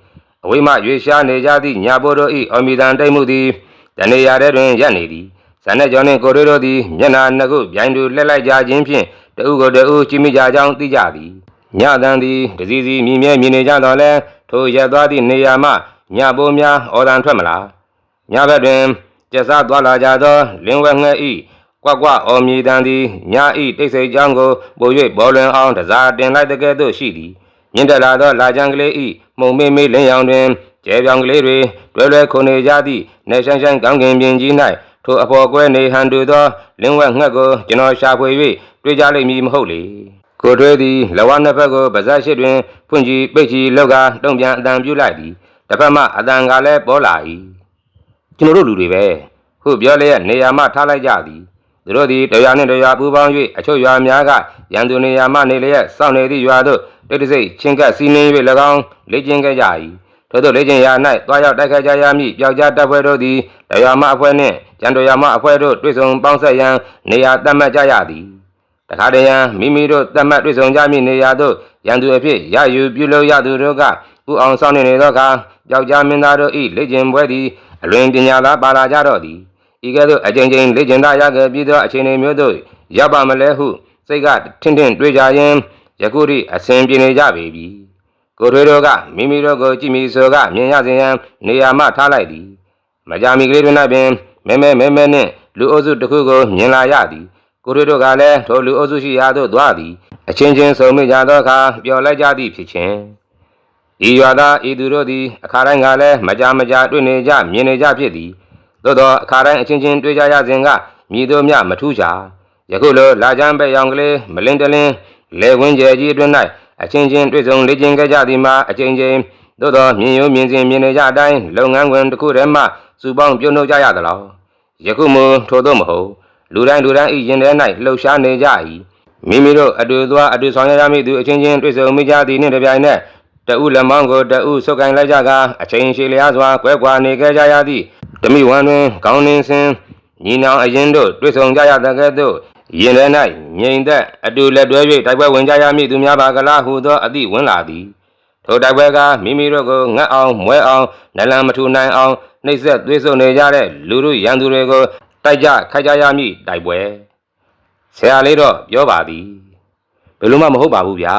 အဝိမှရွေရှားနေကြသည့်ညာပိုးတို့၏အော်မြည်တံတိတ်မှုသည်တနေရာထဲတွင်ရပ်နေသည်ဇန်နဲ့ကျော်နှင့်ကိုတွေတို့သည်မျက်နာနှစ်ခုပြိုင်တူလှက်လိုက်ကြခြင်းဖြင့်တဦးကိုတဦးကြည့်မိကြကြောင်းသိကြသည်ညတန်သည်တစည်းစည်းမြည်မြဲမြင်နေကြတော့လဲထိုရက်သွားသည့်နေရာမှညပိုးများအော်တန်ထွက်မလားညဘက်တွင်ကျက်စားသွားလာကြသောလင်းဝဲငှဲ့ဤ ကွက်ကွက်အော်မြည်တန်သည်ညဤတိတ်ဆိတ်ကြောင်းကိုပို၍ဘောလွင်အောင်တစားတင်လိုက်တဲ့ကဲ့သို့ရှိသည်မြင့်တက်လာသောလာကြံကလေးဤမှုံမေးမေးလင်းရောင်တွင်ကျဲပြောင်ကလေးတွေတွဲလွဲခုန်နေကြသည့်နေဆိုင်ဆိုင်ကောင်းကင်ပြင်ကြီး၌ထိုအဖော်ကွဲနေဟန်တူသောလင်းဝဲငှက်ကိုကျွန်တော်ရှာဖွေ၍တွေ့ကြလိမ့်မည်မဟုတ်လေကိုထွေးသည်လဝနှစ်ဖက်ကိုပါဇက်ရှိတွင်ဖွင့်ကြည့်ပိတ်ကြည့်လောက်ကတုံပြန်အတန်ပြုလိုက်သည်တစ်ဖက်မှအတန်ကလည်းပေါ်လာ၏ကျွန်တော်တို့လူတွေပဲခုပြောလျက်နေရာမှထားလိုက်ကြသည် သူတို့သည်တရားနှင့်တရားပူးပေါင်း၍အချို့ရွာများကရန်သူနေရာမှနေလျက်စောင့်နေသည့်ရွာသို့တိတ်တဆိတ်ချင်းကပ်စီးနှင်း၍၎င်းလေ့ကျင့်ခဲ့ကြ၏ထို့သောလေ့ကျင့်ရာ၌တွားရောက်တိုက်ခိုက်ကြရမည့်ပျောက်ကြားတပ်ဖွဲ့တို့သည်တရားမှအဖွဲ့နှင့်ကျန်တော်မှအဖွဲ့တို့တွေ့ဆုံပေါင်းဆက်ရန်နေရာတတ်မှတ်ကြရသည်တခါတည်းရန်မိမိတို့တတ်မှတ်တွေ့ဆုံကြမည့်နေရာသို့ရန်သူအဖြစ်ရယူပြုလုပ်ရသူတို့ကဥအောင်ဆောင်နေနေသောအခါယောက်ျားမင်းသားတို့၏လက်ကျင်ပွဲသည်အလွင်ပညာသာပါလာကြတော့သည် ဤကဲ့သို့အကြိမ်ကြိမ်လက်ကျင်သားရခဲ့ပြီးသောအခြေအနေမျိုးတို့ရပ်ပါမလဲဟုစိတ်ကထင်ထင်တွေးကြရင်ယခုထိအစဉ်ပြေနေကြပေပြီကိုထွေးတို့ကမိမိတို့ကိုကြည့်မိဆိုကမြင်ရစဉ်ရန်နေရာမှထားလိုက်သည်မကြမီကလေးတွင်၌ပင်မဲမဲမဲမဲနှင့်လူအုပ်စုတစ်ခုကိုမြင်လာရသည်ကိုရီတို့ကလည်းထိုလူအုပ်စုရှိရာသို့သွားသည်အချင်းချင်းဆုံမိကြသောအခါပျော်လိုက်ကြသည့်ဖြစ်ခြင်းဤရွာသားဤသူတို့သည်အခါတိုင်းကလည်းမကြမကြတွေ့နေကြမြင်နေကြဖြစ်သည် သို့သောအခါတိုင်းအချင်းချင်းတွေ့ကြရစဉ်ကမြည်တို့မြမထူးချာယခုလိုလာကြမ်းပဲ့ရောင်ကလေးမလင်းတလင်းလေဝင်းကျဲကြီးအတွင်း၌အချင်းချင်းတွေ့ဆုံလေ့ကျင့်ခဲ့ကြသည်မှာအချင်းချင်းသို့သောမြင်ယုံမြင်စဉ်မြင်နေကြအတိုင်းလုပ်ငန်းခွင်တစ်ခုတည်းမှစုပေါင်းပြုံးနှုတ်ကြရသလားယခုမူထို့သောမဟုတ်လူတိုင်းလူတိုင်းဤရင်ထဲ၌လှုပ်ရှားနေကြ၏မိမိတို့အတူသွားအတူဆောင်ရွက်ရမည့်သူအချင်းချင်းတွေ့ဆုံမိကြသည်နှင့်တပြိုင်နက်တဦးလက်မောင်းကိုတဦးဆုပ်ကိုင်လိုက်ကြကအချိန်ရှည်လျားစွာကွဲကွာနေခဲ့ကြရသည့် ဓမိဝံတွင်ကောင်းနှင်းစင်ညီနောင်အရင်တို့တွေ့ဆုံကြရတဲ့ကဲ့သို့ရင်ထဲ၌ငြိမ်သက်အတူလက်တွဲ၍တိုက်ပွဲဝင်ကြရမည့်သူများပါကလားဟုသောအသည့်ဝင်လာသည်ထိုတိုက်ပွဲကမိမိတို့ကိုငတ်အောင်မွဲအောင်နလန်မထူနိုင်အောင်နှိပ်စက်သွေးဆုံနေကြတဲ့လူတို့ရန်သူတွေကိုတိုက်ကြခိုက်ကြရမည့်တိုက်ပွဲဆရာလေးတော့ပြောပါသည်ဘယ်လိုမှမဟုတ်ပါဘူးဗျာ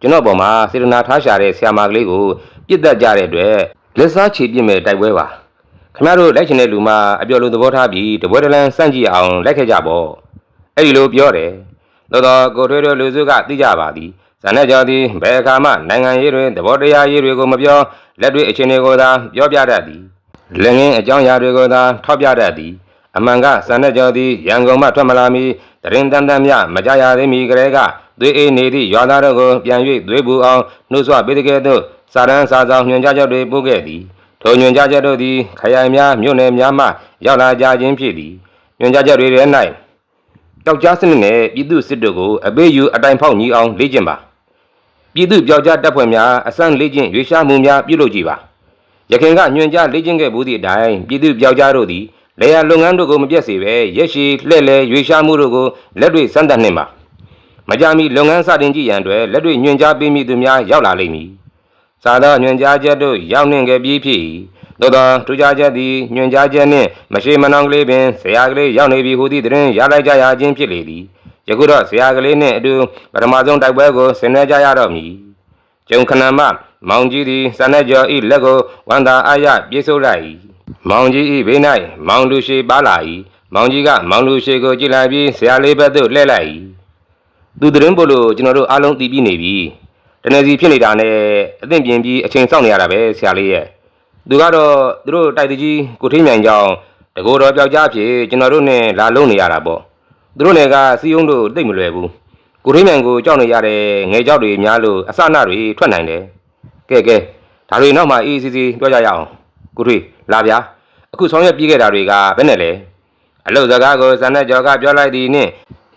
ကျွန်တော်ပေါ်မှာစေတနာထားရှာတဲ့ဆရာမကလေးကိုပြစ်တတ်ကြတဲ့အတွက်လက်စားချေပြစ်မဲ့တိုက်ပွဲပါ ခင်ဗျားတို့လိုက်ချင်တဲ့လူမှအပြော်လိုသဘောထားပြီးတပွဲတလန်းစန့်ကြည့်အောင်လိုက်ခဲ့ကြပေါ့အဲ့ဒီလိုပြောတယ်သို့တော့ကိုထွေးတို့လူစုကသိကြပါသည်ဇန်နဲ့ကျော်သည်ဘယ်အခါမှနိုင်ငံရေးတွေသဘောတရားရေးတွေကိုမပြောလက်တွေ့အခြေအနေကိုသာပြောပြတတ်သည်လက်ငင်းအကြောင်းအရာတွေကိုသာထောက်ပြတတ်သည်အမှန်ကဇန်နဲ့ကျော်သည်ရန်ကုန်မှထွက်မလာမီတရင်တန်တန်မြမကြရသေးမီကလေးကသွေးအေးနေသည့်ရွာသားတို့ကိုပြန်၍သွေးပူအောင်နှုတ်ဆွပေးတဲ့ကဲ့သို့စာရန်စာဆောင်ညွှန်ကြားချက်တွေပို့ခဲ့သည် ထိုညွှန်ကြားချက်တို့သည်ခရိုင်များမြို့နယ်များမှရောက်လာကြခြင်းဖြစ်သည်ညွှန်ကြားချက်တွေထဲ၌တောက်ကြားစနစ်နဲ့ပြည်သူစစ်တို့ကိုအပေးယူအတိုင်ဖောက်ညီအောင်လေ့ကျင့်ပါပြည်သူပြောက်ကြားတပ်ဖွဲ့များအစမ်းလေ့ကျင့်ရွေးရှားမှုများပြုလုပ်ကြည့်ပါရခင်ကညွှန်ကြားလေ့ကျင့်ခဲ့ဘူးသည့်အတိုင်းပြည်သူပြောက်ကြားတို့သည်လေယာလုပ်ငန်းတို့ကိုမပြတ်စေဘဲရက်ရှည်လှည့်လဲရွေးရှားမှုတို့ကိုလက်တွေ့စမ်းသပ်နှင့်ပါမကြမီလုပ်ငန်းစတင်ကြည့်ရန်အတွက်လက်တွေ့ညွှန်ကြားပေးမိသူများရောက်လာလိမ့်မည် စာသောညွှန်ကြားချက်တို့ရောက်နှင့်ခဲ့ပြီးဖြစ်၏သို့သောထူးခြားချက်သည်ညွှန်ကြားချက်နှင့်မရှိမနှောင်ကလေးပင်ဆရာကလေးရောက်နေပြီဟူသည့်တွင်ရလိုက်ကြရခြင်းဖြစ်လေသည်ယခုတော့ဆရာကလေးနှင့်အတူပထမဆုံးတိုက်ပွဲကိုဆင်နွှဲကြရတော့မည်ကျုံခဏမမောင်ကြီးသည်စနက်ကျော်ဤလက်ကိုဝန်သာအာရပြေးဆုပ်လိုက်၏မောင်ကြီးဤဘေး၌မောင်လူရှိပါလာ၏မောင်ကြီးကမောင်လူရှိကိုကြည့်လိုက်ပြီးဆရာလေးဘက်သို့လှည့်လိုက်၏သူသတင်းပို့လို့ကျွန်တော်တို့အားလုံးသိပြီးနေပြီ တနေ့စီဖြစ်နေတာနဲ့အသင့်ပြင်ပြီးအချိန်စောင့်နေရတာပဲဆရာလေးရဲ့သူကတော့သူတို့တိုက်တကြီးကိုထိန်မြိုင်ကြောင်တကိုယ်တော်ပြောက်ကြားဖြစ်ကျွန်တော်တို့နဲ့လာလုံးနေရတာပေါ့သူတို့နယ်ကစီယုံတို့သိပ်မလွယ်ဘူးကိုထိန်မြိုင်ကိုကြောက်နေရတဲ့ငယ်ကြောက်တွေများလို့အစနာတွေထွက်နိုင်တယ်ကဲကဲဒါတွေနောက်မှအေးစီစီပြောကြရအောင်ကိုထွေးလာဗျာအခုဆောင်ရွက်ပြီးခဲ့တာတွေကဘယ်နဲ့လဲအလုတ်စကားကိုဇန်နဲ့ကျော်ကပြောလိုက်သည်နှင့်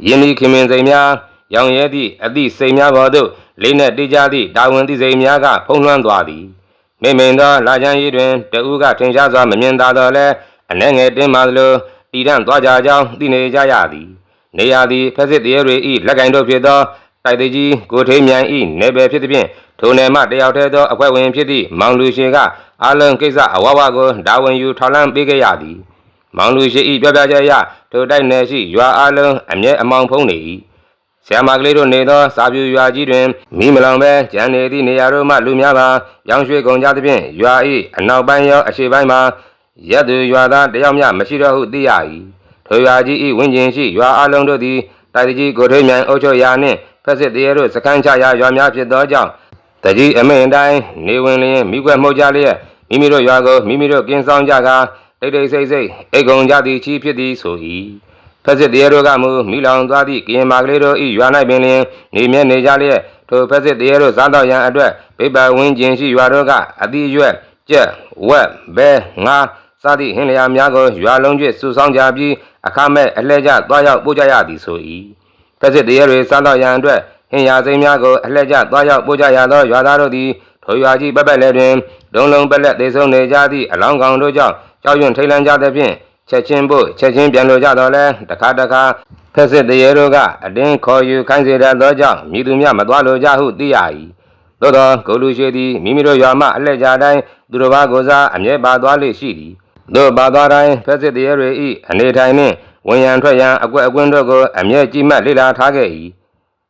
ယင်းဒီခင်မင်စိန်များရောင်ရဲသည့်အသည့်စိန်များပေါ်သို့ လေးနဲ့တိကြသည့်တာဝန်သည့်စိန်များကဖုံးလွှမ်းသွားသည်မိမိန်သောလာချမ်းရည်တွင်တဦးကထင်ရှားစွာမမြင်သာတော့လဲအနှဲငယ်တင်းပါသလိုတည်တံ့သွားကြကြောင်းသိနေကြရသည်နေရာသည်ဖက်စစ်တရေတွေဤလက်ကင်တို့ဖြစ်သောတိုက်သေးကြီးကိုထိန်မြိုင်ဤနေပယ်ဖြစ်သည်ဖြင့်ထိုနယ်မှတယောက်တည်းသောအဖွဲ့ဝင်ဖြစ်သည့်မောင်လူရှင်ကအလုံးကိစ္စအဝဝကိုဒါဝင်ယူထောက်လန်းပေးခဲ့ရသည်မောင်လူရှင်ဤပြောပြချက်အရထိုတိုက်နယ်ရှိရွာအလုံးအမြဲအမောင်ဖုံးနေ၏ ဆရာမကလေးတို့နေသောစာပြူရွာကြီးတွင်မိမလောင်ပဲကျန်နေသည့်နေရာတို့မှလူများပါရောင်းရွှေကုန်ကြသဖြင့်ရွာဤအနောက်ပိုင်းရောအရှေ့ပိုင်းမှာရက်သူရွာသားတယောက်မျှမရှိတော့ဟုသိရ၏ထိုရွာကြီးဤဝင်းကျင်ရှိရွာအလုံးတို့သည်တိုက်တကြီးကိုထိန်မြိုင်အုပ်ချုပ်ရာနှင့်ဖက်စစ်တရေတို့စခန်းချရာရွာများဖြစ်သောကြောင့်တကြီးအမိန်တိုင်းနေဝင်လျင်မိကွက်မှုတ်ကြလျက်မိမိတို့ရွာကိုမိမိတို့ကင်းဆောင်ကြကာတိတ်တိတ်ဆိတ်ဆိတ်အိတ်ကုံကြသည်ချီဖြစ်သည်ဆို၏ ဖက်စစ်တရေတို့ကမူမိလောင်သွားသည့်ကရင်မာကလေးတို့၏ရွာ၌ပင်လျင်နေမြဲနေကြလျက်ထိုဖက်စစ်တရေတို့စားတော့ရန်အတွက်ပိပဝင်းကျင်ရှိရွာတို့ကအတိအရွက်ကြက်ဝက်ဘဲငါစသည့်ဟင်းလျာများကိုရွာလုံးကျွတ်စုဆောင်းကြပြီးအခမဲ့အလှဲ့ကျသွားရောက်ပို့ကြရသည်ဆို၏ဖက်စစ်တရေတွေစားတော့ရန်အတွက်ဟင်းရာစိမ်းများကိုအလှဲ့ကျသွားရောက်ပို့ကြရသောရွာသားတို့သည်ထိုရွာကြီးပတ်ပတ်လဲတွင်ဒုံလုံးပက်လက်သေးဆုံးနေကြသည့်အလောင်းကောင်တို့ကြောင့်ကြောက်ရွံ့ထိတ်လန့်ကြသဖြင့် ချက်ချင်းဖို့ချက်ချင်းပြန်လိုကြတော့လဲတခါတခါဖက်စစ်တရေတို့ကအတင်းခေါ်ယူခိုင်းစေတတ်သောကြောင့်မြည်သူများမသွားလိုကြဟုသိရ၏သို့သောကိုလူရှိသည်မိမိတို့ရွာမှအလှဲ့ကြတိုင်းသူတို့ဘာကိုစားအမြဲပါသွားလေရှိသည်တို့ပါသွားတိုင်းဖက်စစ်တရေတွေ၏အနေထိုင်နှင့်ဝင်ရန်ထွက်ရန်အကွက်အကွင်းတို့ကိုအမြဲကြည့်မှတ်လေ့လာထားခဲ့၏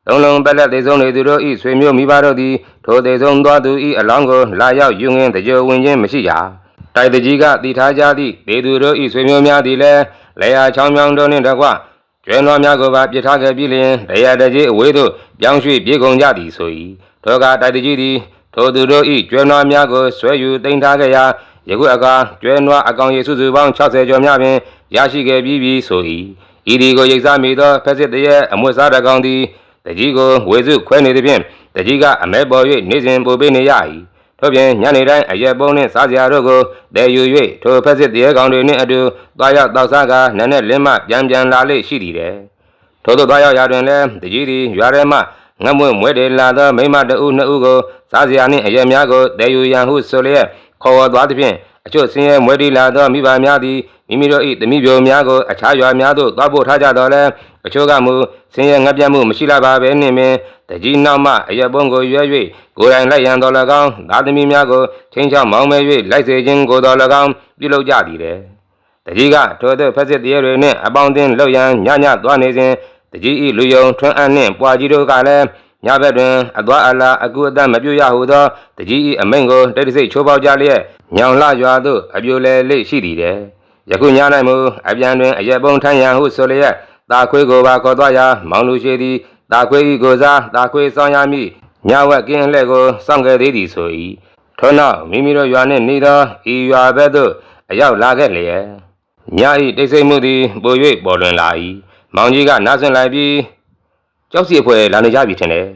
လုံးလုံးပက်လက်သေးဆုံးနေသူတို့၏ဆွေမျိုးမိဘတို့သည်ထိုသေးဆုံးသွားသူ၏အလောင်းကိုလာရောက်ယူငင်းတကြိုဝင်ခြင်းမရှိကြ တိုက်တကြီးကတည်ထားကြသည့်ဒေသူတို့၏ဆွေမျိုးများသည်လည်းလေယာချောင်းမြောင်းတို့နှင့်တကွကျွဲနွားများကိုပါပြစ်ထားခဲ့ပြီးလျင်တရားတကြီးအဝေးသို့ပြောင်းရွှေ့ပြေကုန်ကြသည်ဆို၏ထိုကတိုက်တကြီးသည်ထိုသူတို့၏ကျွဲနွားများကိုဆွဲယူတင်ထားခဲ့ရာယခုအခါကျွဲနွားအကောင်ရည်စုစုပေါင်း60ကျော်များပင်ရရှိခဲ့ပြီးပြီဆို၏ဤဒီကိုရိတ်စားမိသောဖက်စစ်တရဲ့အမွေစားတကောင်သည်တကြီးကိုဝေစုခွဲနေသည်ဖြင့်တကြီးကအမဲပေါ်၍နေစဉ်ပို့ပေးနေရ၏ ထို့ပြင်ညနေတိုင်းအရက်ပုံးနှင့်စားစရာတို့ကိုတည်ယူ၍ထိုဖက်စစ်တရဲ့ကောင်တွေနှင့်အတူသွားရောက်တောက်စားကာနန်းနဲ့လင်းမပြန်ပြန်လာလေရှိသည်တဲ့ထို့သောသွားရောက်ရာတွင်လည်းတကြီးသည်ရွာထဲမှငတ်မွေ့မွဲတယ်လာသောမိမတအုပ်နှစ်ဦးကိုစားစရာနှင့်အရက်များကိုတည်ယူရန်ဟုဆိုလျက်ခေါ်ဝေါ်သွားသည်ဖြင့်အချို့ဆင်းရဲမွဲတီလာသောမိဘများသည်မိမိတို့၏တမိပြိုများကိုအခြားရွာများသို့သွားပို့ထားကြတော်လဲ အချို့ကမူဆင်းရဲငတ်ပြတ်မှုမရှိလာပါပဲနှင့်ပင်တကြီးနောက်မှအရက်ပုံးကိုရွဲ၍ကိုယ်တိုင်လိုက်ရန်တော်၎င်းသားသမီးများကိုချင်းချောင်းမောင်းမဲ၍လိုက်စေခြင်းကိုတော်၎င်းပြုလုပ်ကြသည်တဲ့တကြီးကထိုသို့ဖက်စစ်တရေတွေနှင့်အပေါင်းအသင်းလှုပ်ရန်ညညသွားနေစဉ်တကြီး၏လူယုံထွန်းအပ်နှင့်ပွာကြီးတို့ကလည်းညဘက်တွင်အသွာအလာအကူအသက်မပြုတ်ရဟုသောတကြီး၏အမိန့်ကိုတိတ်တဆိတ်ချိုးပေါက်ကြလျက်ညောင်လှရွာသို့အပြိုလဲလေးရှိသည်တဲ့ယခုည၌မူအပြန်တွင်အရက်ပုံးထမ်းရန်ဟုဆိုလျက် တာခွေးကိုပါခေါ်သွားရာမောင်လူရှိသည်တာခွေး၏ကိုစားတာခွေးဆောင်ရမည်ညဝက်ကင်းလှဲ့ကိုစောင့်ခဲ့သေးသည်ဆို၏ထို့နောက်မိမိတို့ရွာနှင့်နေသောဤရွာဘက်သို့အရောက်လာခဲ့လျက်ည၏တိတ်ဆိတ်မှုသည်ပို၍ပေါ်လွင်လာ၏မောင်ကြီးကနားဆွင့်လိုက်ပြီးကြောက်စီအဖွဲလာနေကြပြီထင်တယ်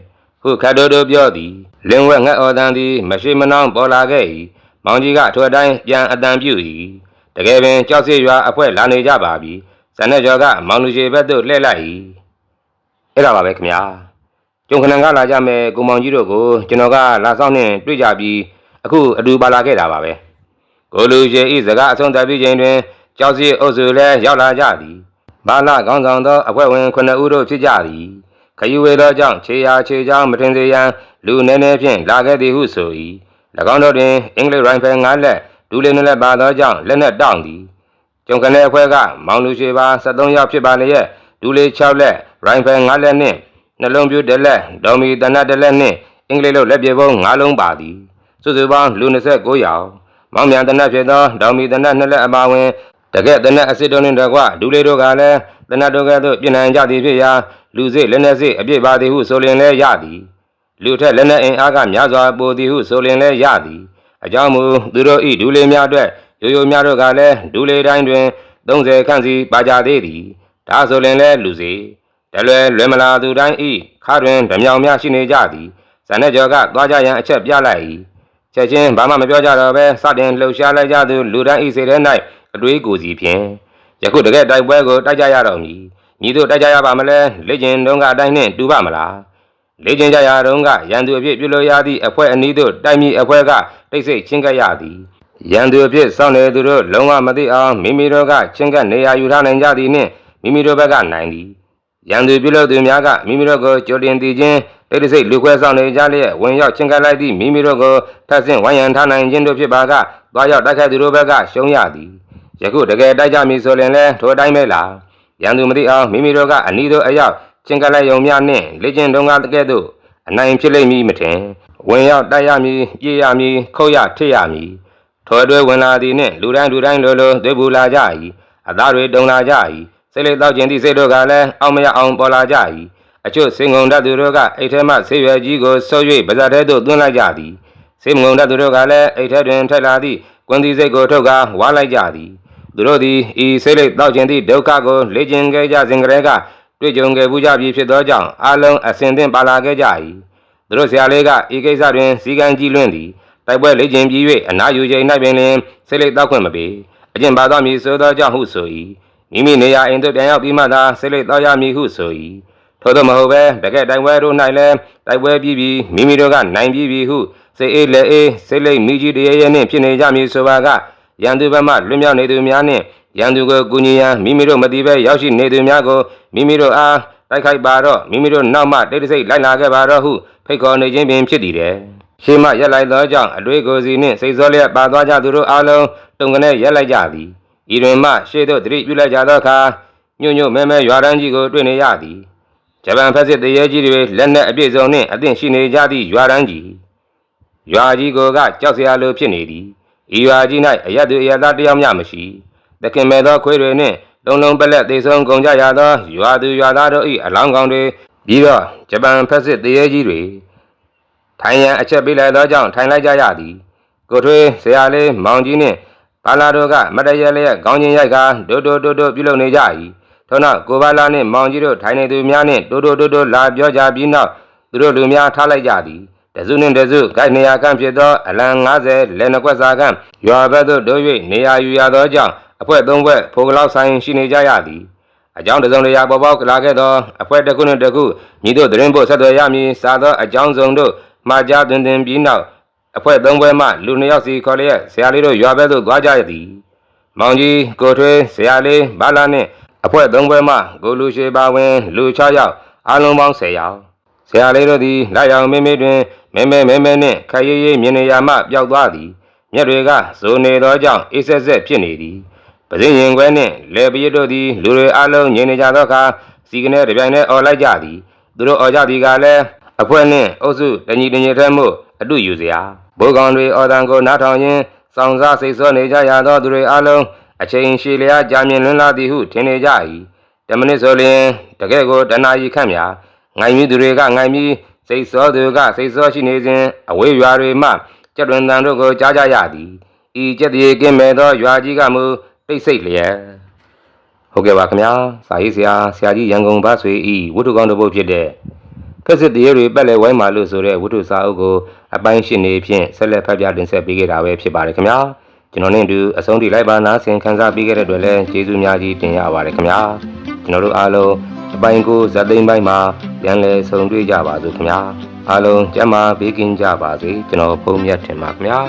ခုခတ်တိုးတိုးပြောသည်လင်းဝက်ငှက်အော်တန်သည်မရှိမနှောင်းပေါ်လာခဲ့၏မောင်ကြီးကထိုအတိုင်းပြန်အတန်ပြု၏တကယ်ပင်ကြောက်စီရွာအဖွဲလာနေကြပါပြီ ဇန်နဲ့ကျော်ကမောင်လူရှိဘက်သို့လှည့်လိုက်၏အဲ့ဒါပါပဲခင်ဗျာကျုံခဏကလာကြမယ်ကိုမောင်ကြီးတို့ကိုကျွန်တော်ကလာဆောင်နှင့်တွေ့ကြပြီးအခုအတူပါလာခဲ့တာပါပဲကိုလူရှိဤစကားအဆုံးသတ်ပြီးချိန်တွင်ကြောက်စီအုပ်စုလည်းရောက်လာကြသည်ဘာလကောင်းဆောင်သောအဖွဲ့ဝင်ခုနှစ်ဦးတို့ဖြစ်ကြသည်ခယူဝေသောကြောင့်ခြေရာခြေချောင်းမထင်စေရန်လူနည်းနည်းဖြင့်လာခဲ့သည်ဟုဆို၏၎င်းတို့တွင်အင်္ဂလိပ်ရိုင်ဖယ်၅လက်ဒူးလေးနှစ်လက်ပါသောကြောင့်လက်နက်တောင့်သည် ကျုံကနေအဖွဲ့ကမောင်လူရှိပါ73ယောက်ဖြစ်ပါလျက်ဒူလေး6လက်ရိုင်ဖယ်5လက်နှင့်နှလုံးပြူတစ်လက်ဒေါ်မီတနတ်တစ်လက်နှင့်အင်္ဂလိပ်လိုလက်ပြေပုံး5လုံးပါသည်စုစုပေါင်းလူ29ယောက်မောင်မြန်တနတ်ဖြစ်သောဒေါ်မီတနတ်2လက်အပါဝင်တကက်တနတ်အစစ်တော်နှင့်တကွဒူလေးတို့ကလည်းတနတ်တို့ကဲ့သို့ပြင်နိုင်ကြသည်ဖြစ်ရာလူစိလက်နက်စိအပြစ်ပါသည်ဟုဆိုလျင်လည်းရသည်လူထက်လက်နက်အင်အားကများစွာပိုသည်ဟုဆိုလင်လဲရသည်အကြောင်းမူသူတို့ဤဒူလေများအတွက် ရိုးရိုးများတို့ကလည်းဒူလေတိုင်းတွင်30ခန့်စီပါကြသေးသည်ဒါဆိုလင်လဲလူစီတလွယ်လွယ်မလာသူတိုင်းဤခါတွင်ဓမြောင်များရှိနေကြသည်ဇန်နဲ့ကျော်ကသွားကြရန်အချက်ပြလိုက်၏ချက်ချင်းဘာမှမပြောကြတော့ဘဲစတင်လှုပ်ရှားလိုက်ကြသူလူတိုင်းဤစိတ်ထဲ၌အတွေးကိုစီဖြင့်ယခုတကယ်တိုက်ပွဲကိုတိုက်ကြရတော့မည်ညီတို့တိုက်ကြရပါမလဲလက်ကျင်တုံးကအတိုင်းနှင့်တူပါမလားလေ့ကျင့်ကြရာတုန်းကရန်သူအဖြစ်ပြုလို့ရသည့်အဖွဲ့အနည်းတို့တိုက်မိအဖွဲ့ကတိတ်ဆိတ်ချင်းကပ်ရသည် ရန်သူအဖြစ်စောင့်နေသူတို့လုံးဝမသိအောင်မိမိတို့ကချင်းကပ်နေရာယူထားနိုင်ကြသည်နှင့်မိမိတို့ဘက်ကနိုင်သည်ရန်သူပြုလို့သူများကမိမိတို့ကိုကြိုတင်တည်ခြင်းတိတ်တဆိတ်လူခွဲဆောင်နေကြလျက်ဝင်ရောက်ချင်းကပ်လိုက်သည့်မိမိတို့ကိုထပ်ဆင့်ဝိုင်းရန်ထားနိုင်ခြင်းတို့ဖြစ်ပါကသွားရောက်တိုက်ခိုက်သူတို့ဘက်ကရှုံးရသည်ယခုတကယ်တိုက်ကြမည်ဆိုရင်လည်းထိုအတိုင်းပဲလားရန်သူမသိအောင်မိမိတို့ကအနည်းတို့အရောက်ချင်းကလိုက်ယုံများနှင့်လေ့ကျင့်တုံးကားတကဲ့သို့အနိုင်ဖြစ်လိမ့်မည်မထင်ဝင်ရောက်တိုက်ရမည်ပြေးရမည်ခုတ်ရထိရမည် ထော်တွဲဝင်လာသည်နှင့်လူတိုင်းလူတိုင်းလိုလိုသွေးပူလာကြ၏အသားတွေတုံလာကြ၏စိတ်လေတောက်ခြင်းသည့်စိတ်တို့ကလည်းအောင်မရအောင်ပေါ်လာကြ၏အချို့စင်ကုန်တတ်သူတို့ကအိတ်ထဲမှဆေးရွယ်ကြီးကိုဆုပ်၍ပါဇက်ထဲသို့သွင်းလိုက်ကြသည်စေမုံတတ်သူတို့ကလည်းအိတ်ထဲတွင်ထက်လာသည့်ကွန်ဒီစိတ်ကိုထုတ်ကာဝါလိုက်ကြသည်သူတို့သည်ဤစိတ်လေတောက်ခြင်းသည့်ဒုက္ခကိုလေ့ကျင့်ခဲ့ကြစဉ်ကတည်းကတွေ့ကြုံခဲ့ဘူးကြပြီဖြစ်သောကြောင့်အလုံးအစင်သင့်ပါလာခဲ့ကြ၏သူတို့ဆရာလေးကဤကိစ္စတွင်စီကံကြီးလွင့်သည် တိုက်ပွဲလေ့ကျင့်ပြီး၍အနာယူချိန်၌ပင်လျင်စိတ်လိတ်တောက်ခွင့်မပေးအကျင့်ပါသောမည်ဆိုသောကြောင့်ဟုဆို၏မိမိနေရာအိမ်သို့ပြန်ရောက်ပြီးမှသာစိတ်လိတ်တောက်ရမည်ဟုဆို၏ထို့သောမဟုတ်ပဲတကယ်တိုင်ပွဲတို့၌လည်းတိုက်ပွဲပြီးပြီးမိမိတို့ကနိုင်ပြီးပြီဟုစိတ်အေးလက်အေးစိတ်လိတ်မိကြီးတရေရဲနှင့်ဖြစ်နေကြမည်ဆိုပါကရန်သူဘက်မှလွတ်မြောက်နေသူများနှင့်ရန်သူကိုကူညီရန်မိမိတို့မတိပဲရောက်ရှိနေသူများကိုမိမိတို့အားတိုက်ခိုက်ပါတော့မိမိတို့နောက်မှတိတ်တဆိတ်လိုက်လာခဲ့ပါတော့ဟုဖိတ်ခေါ်နေခြင်းပင်ဖြစ်တည်တယ်။ ရှေးမှရက်လိုက်သောကြောင့်အတွေ့ကိုယ်စီနှင့်စိတ်စောလျက်ပါသွားကြသူတို့အားလုံးတုန်ကနေရက်လိုက်ကြသည်။ဤတွင်မှရှေးသို့တတိပြုလိုက်ကြသောအခါညွညွမဲမဲရွာတန်းကြီးကိုတွေ့နေရသည်။ဂျပန်ဖက်စစ်တရေကြီးတွေလက်နက်အပြည့်စုံနှင့်အသင့်ရှိနေကြသည့်ရွာတန်းကြီး။ရွာကြီးကိုကကြောက်စရာလိုဖြစ်နေသည်။ဤရွာကြီး၌အရက်သူအရက်သားတစ်ယောက်မျှမရှိ။တခင်မဲ့သောခွေးတွေနှင့်လုံလုံပလက်သေးဆုံးကုန်ကြရသောရွာသူရွာသားတို့၏အလောင်းကောင်တွေပြီးတော့ဂျပန်ဖက်စစ်တရေကြီးတွေ ထိုင်ရန်အချက်ပေးလိုက်သောကြောင့်ထိုင်လိုက်ကြရသည်ကိုထွေးဆရာလေးမောင်ကြီးနှင့်ဘာလာတို့ကမတရလျက်ခေါင်းချင်းရိုက်ကဒိုဒိုဒိုဒိုပြုလုပ်နေကြ၏ထို့နောက်ကိုဘာလာနှင့်မောင်ကြီးတို့ထိုင်နေသူများနှင့်ဒိုဒိုဒိုဒိုလာပြောကြပြီးနောက်သူတို့လူများထားလိုက်ကြသည်တစုနှင့်တစုကိုက်နေရာကန့်ဖြစ်သောအလံ90လက်နှကွက်စာကန့်ရွာဘက်သို့တို့၍နေရာယူရသောကြောင့်အဖွဲ့သုံးဖွဲ့ဖိုကလောက်ဆိုင်ရှိနေကြရသည်အကြောင်းတစ်စုံတစ်ရာပေါ်ပေါက်လာခဲ့သောအဖွဲ့တစ်ခုနှင့်တစ်ခုညီတို့သတင်းပို့ဆက်သွယ်ရမည်စသောအကြောင်းစုံတို့ မှာကြားသွင်းသွင်းပြီးနောက်အဖွဲ့သုံးဖွဲ့မှလူနှစ်ယောက်စီခေါ်လျက်ဆရာလေးတို့ရွာဘက်သို့သွားကြရသည်မောင်ကြီးကိုထွေးဆရာလေးဘာလာနှင့်အဖွဲ့သုံးဖွဲ့မှကိုလူရှိပါဝင် လူ6ယောက်အားလုံးပေါင်း10ယောက်ဆရာလေးတို့သည်လိုက်အောင်မေးမေးတွင်မဲမဲမဲမဲနှင့်ခရီးရီးမြင်နေရမှပျောက်သွားသည်မြက်တွေကဇိုနေသောကြောင့်အေးဆက်ဆက်ဖြစ်နေသည်ပဇင်းရင်ခွဲနှင့်လေပရစ်တို့သည်လူတွေအလုံးငြိမ်နေကြသောအခါစီကနေတပြိုင်တည်းអော်လိုက်ကြသည်သူတို့អော်ကြသည်ကလည်း အဖွဲနှင့်အုပ်စုတညီတညီထက်မှုအတုယူစရာဘိုးကောင်တွေအော်တန်ကိုနားထောင်ရင်းစောင်းစားစိတ်ဆောနေကြရသောသူတွေအလုံးအချိန်ရှည်လျားကြာမြင့်လွန်းလာသည်ဟုထင်နေကြ၏တမနစ်ဆိုလျင်တကယ့်ကိုတနာရီခန့်များငိုင်မြသူတွေကငိုင်မြစိတ်ဆောသူကစိတ်ဆောရှိနေစဉ်အဝေးရွာတွေမှကြက်တွင်တန်တို့ကိုကြားကြရသည်ဤကြက်တည်းကင်းမဲ့သောရွာကြီးကမူတိတ်ဆိတ်လျက်ဟုတ်ကဲ့ပါခင်ဗျာစာရေးဆရာဆရာကြီးရန်ကုန်ဘတ်ဆွေဤဝတ္ထုကောင်းတစ်ပုဒ်ဖြစ်တဲ့ ဖက်စစ်တရေတွေပက်လဲဝိုင်းမာလို့ဆိုတဲ့ဝတ္ထုစာအုပ်ကိုအပိုင်းရှင်းနေဖြင့်ဆက်လက်ဖတ်ပြတင်ဆက်ပေးခဲ့တာပဲဖြစ်ပါတယ်ခင်ဗျာကျွန်တော်နဲ့အတူအဆုံးထိလိုက်ပါနာဆင်ခံစားပေးခဲ့တဲ့အတွက်လည်းကျေးဇူးများကြီးတင်ရပါတယ်ခင်ဗျာကျွန်တော်တို့အားလုံးအပိုင်းကိုဇက်သိမ်းပိုင်းမှာပြန်လည်ဆုံတွေ့ကြပါစို့ခင်ဗျာအားလုံးကျမ်းမာပေးကင်းကြပါစေကျွန်တော်ဖုန်းမြတ်ထင်ပါခင်ဗျာ